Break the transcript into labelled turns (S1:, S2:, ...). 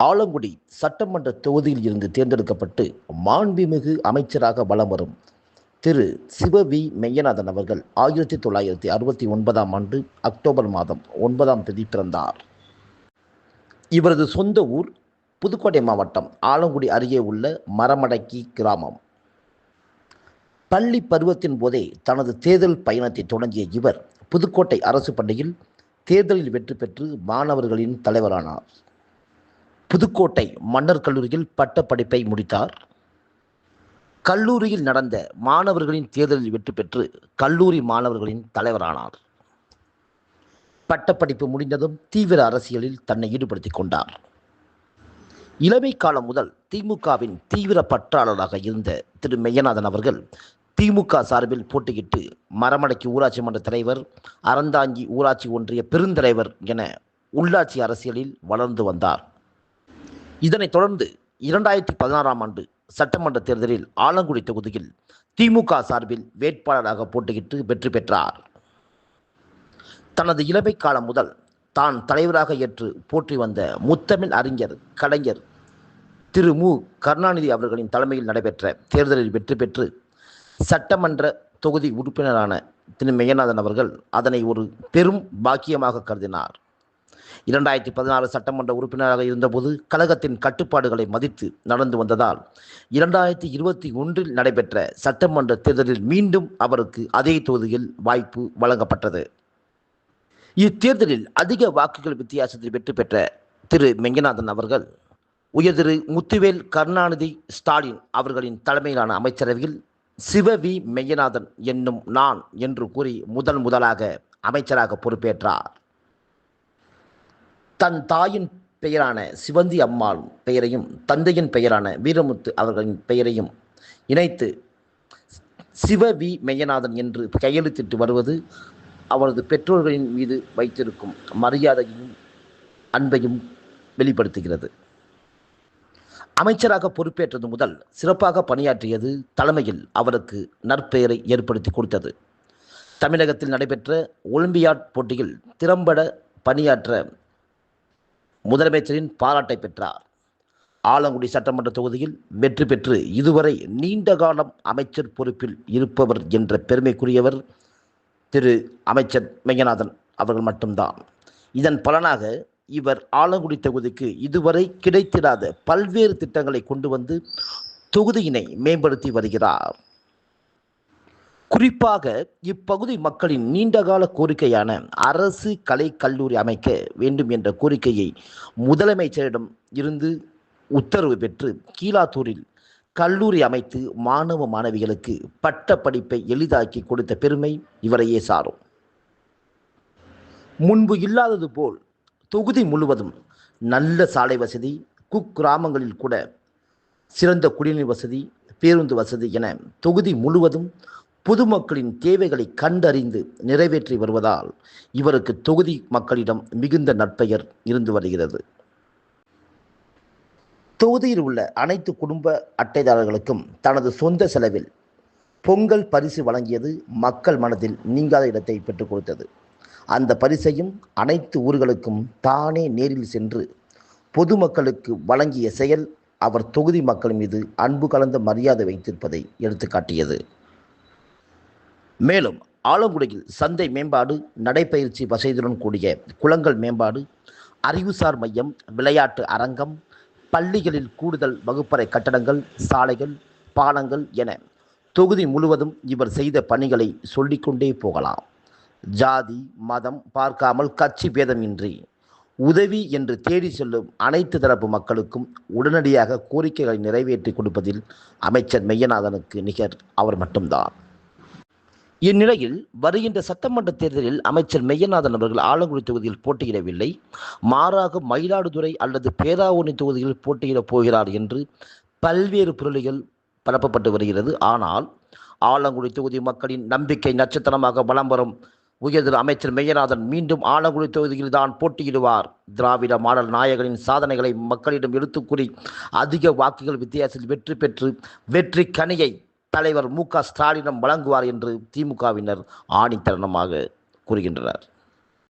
S1: ஆலங்குடி சட்டமன்ற தொகுதியில் இருந்து தேர்ந்தெடுக்கப்பட்டு மாண்புமிகு அமைச்சராக வலம் வரும் திரு சிவ வி மெய்யநாதன் அவர்கள் ஆயிரத்தி தொள்ளாயிரத்தி அறுபத்தி ஒன்பதாம் ஆண்டு அக்டோபர் மாதம் ஒன்பதாம் தேதி பிறந்தார். இவரது சொந்த ஊர் புதுக்கோட்டை மாவட்டம் ஆலங்குடி அருகே உள்ள மரமடக்கி கிராமம். பள்ளி பருவத்தின் போதே தனது தேர்தல் பயணத்தை தொடங்கிய இவர் புதுக்கோட்டை அரசு பள்ளியில் தேர்தலில் வெற்றி பெற்று மாணவர்களின் தலைவரானார். புதுக்கோட்டை மன்னர் கல்லூரியில் பட்ட படிப்பை முடித்தார். கல்லூரியில் நடந்த மாணவர்களின் தேர்தலில் வெற்றி பெற்று கல்லூரி மாணவர்களின் தலைவரானார். பட்டப்படிப்பு முடிந்ததும் தீவிர அரசியலில் தன்னை ஈடுபடுத்திக் கொண்டார். இளமை காலம் முதல் திமுகவின் தீவிர பற்றாளராக இருந்த திரு. மெய்யநாதன் அவர்கள் திமுக சார்பில் போட்டியிட்டு மரமடக்கி ஊராட்சி மன்ற தலைவர் அறந்தாங்கி ஊராட்சி ஒன்றிய பெருந்தலைவர் என உள்ளாட்சி அரசியலில் வளர்ந்து வந்தார். இதனைத் தொடர்ந்து இரண்டாயிரத்தி பதினாறாம் ஆண்டு சட்டமன்ற தேர்தலில் ஆலங்குடி தொகுதியில் திமுக சார்பில் வேட்பாளராக போட்டியிட்டு வெற்றி பெற்றார். தனது இளமை காலம் முதல் தான் தலைவராக ஏற்று போற்றி வந்த முத்தமிழ் அறிஞர் கலைஞர் திரு மு. கருணாநிதி அவர்களின் தலைமையில் நடைபெற்ற தேர்தலில் வெற்றி பெற்று சட்டமன்ற தொகுதி உறுப்பினரான திரு மெய்யநாதன் அவர்கள் அதனை ஒரு பெரும் பாக்கியமாக கருதினார். இரண்டாயிரத்தி பதினாறு சட்டமன்ற உறுப்பினராக இருந்தபோது கழகத்தின் கட்டுப்பாடுகளை மதித்து நடந்து வந்ததால் இரண்டாயிரத்தி இருபத்தி ஒன்றில் நடைபெற்ற சட்டமன்ற தேர்தலில் மீண்டும் அவருக்கு அதே தொகுதியில் வாய்ப்பு வழங்கப்பட்டது. இத்தேர்தலில் அதிக வாக்குகள் வித்தியாசத்தில் வெற்றி பெற்ற திரு மெங்கநாதன் அவர்கள் உயர் திரு முத்துவேல் கருணாநிதி ஸ்டாலின் அவர்களின் தலைமையிலான அமைச்சரவையில் சிவ வி மெய்யநாதன் என்னும் நான் என்று கூறி முதன் முதலாக அமைச்சராக பொறுப்பேற்றார். தன் தாயின் பெயரான சிவந்தி அம்மாள் பெயரையும் தந்தையின் பெயரான வீரமுத்து அவர்களின் பெயரையும் இணைத்து சிவ வி மெய்யநாதன் என்று கையெழுத்திட்டு வருவது அவரது பெற்றோர்களின் மீது வைத்திருக்கும் மரியாதையும் அன்பையும் வெளிப்படுத்துகிறது. அமைச்சராக பொறுப்பேற்றது முதல் சிறப்பாக பணியாற்றியது தலைமையில் அவருக்கு நற்பெயரை ஏற்படுத்தி கொடுத்தது. தமிழகத்தில் நடைபெற்ற ஒலிம்பியாட் போட்டியில் திறம்பட பணியாற்ற முதலமைச்சரின் பாராட்டை பெற்றார். ஆலங்குடி சட்டமன்ற தொகுதியில் வெற்றி பெற்று இதுவரை நீண்ட காலம் அமைச்சர் பொறுப்பில் இருப்பவர் என்ற பெருமைக்குரியவர் திரு அமைச்சர் மெய்யநாதன் அவர்கள் மட்டும்தான். இதன் பலனாக இவர் ஆலங்குடி தொகுதிக்கு இதுவரை கிடைத்திடாத பல்வேறு திட்டங்களை கொண்டு வந்து தொகுதியினை மேம்படுத்தி வருகிறார். குறிப்பாக இப்பகுதி மக்களின் நீண்டகால கோரிக்கையான அரசு கலை கல்லூரி அமைக்க வேண்டும் என்ற கோரிக்கையை முதலமைச்சரிடம் இருந்து உத்தரவு பெற்று கீழாத்தூரில் கல்லூரி அமைத்து மாணவ மாணவிகளுக்கு பட்ட படிப்பை எளிதாக்கி கொடுத்த பெருமை இவரையே சாரும். முன்பு இல்லாதது போல் தொகுதி முழுவதும் நல்ல சாலை வசதி குக்கிராமங்களில் கூட சிறந்த குடிநீர் வசதி பேருந்து வசதி என தொகுதி முழுவதும் பொதுமக்களின் தேவைகளை கண்டறிந்து நிறைவேற்றி வருவதால் இவருக்கு தொகுதி மக்களிடம் மிகுந்த நற்பெயர் இருந்து வருகிறது. தொகுதியில் உள்ள அனைத்து குடும்ப அட்டைதாரர்களுக்கும் தனது சொந்த செலவில் பொங்கல் பரிசு வழங்கியது மக்கள் மனதில் நீங்காத இடத்தை பெற்றுக் கொடுத்தது. அந்த பரிசையும் அனைத்து ஊர்களுக்கும் தானே நேரில் சென்று பொதுமக்களுக்கு வழங்கிய செயல் அவர் தொகுதி மக்கள் மீது அன்பு கலந்த மரியாதை வைத்திருப்பதை எடுத்துக்காட்டியது. மேலும் ஆலங்குடியில் சந்தை மேம்பாடு நடைப்பயிற்சி வசதியுடன் கூடிய குளங்கள் மேம்பாடு அறிவுசார் மையம் விளையாட்டு அரங்கம் பள்ளிகளில் கூடுதல் வகுப்பறை கட்டடங்கள் சாலைகள் பாலங்கள் என தொகுதி முழுவதும் இவர் செய்த பணிகளை சொல்லிக்கொண்டே போகலாம். ஜாதி மதம் பார்க்காமல் கட்சி பேதமின்றி உதவி என்று தேடி செல்லும் அனைத்து தரப்பு மக்களுக்கும் உடனடியாக கோரிக்கைகளை நிறைவேற்றி கொடுப்பதில் அமைச்சர் மெய்யநாதனுக்கு நிகர் அவர் மட்டும்தான். இந்நிலையில் வருகின்ற சட்டமன்ற தேர்தலில் அமைச்சர் மெய்யநாதன் அவர்கள் ஆலங்குடி தொகுதியில் போட்டியிடவில்லை. மாறாக மயிலாடுதுறை அல்லது பேராவூரணி தொகுதியில் போட்டியிடப் போகிறார் என்று பல்வேறு புரளிகள் பரப்பப்பட்டு வருகிறது. ஆனால் ஆலங்குடி தொகுதி மக்களின் நம்பிக்கை நட்சத்திரமாக வலம் வரும் உயர்திரு அமைச்சர் மெய்யநாதன் மீண்டும் ஆலங்குடி தொகுதியில் தான் போட்டியிடுவார். திராவிட மாடல் நாயகனின் சாதனைகளை மக்களிடம் எடுத்துக் கூறி அதிக வாக்குகள் வித்தியாசத்தில் வெற்றி பெற்று வெற்றி கனியை தலைவர் மு க ஸ்டாலினம் வழங்குவார் என்று திமுகவினர் ஆணித்தரணமாக கூறுகின்றனர்.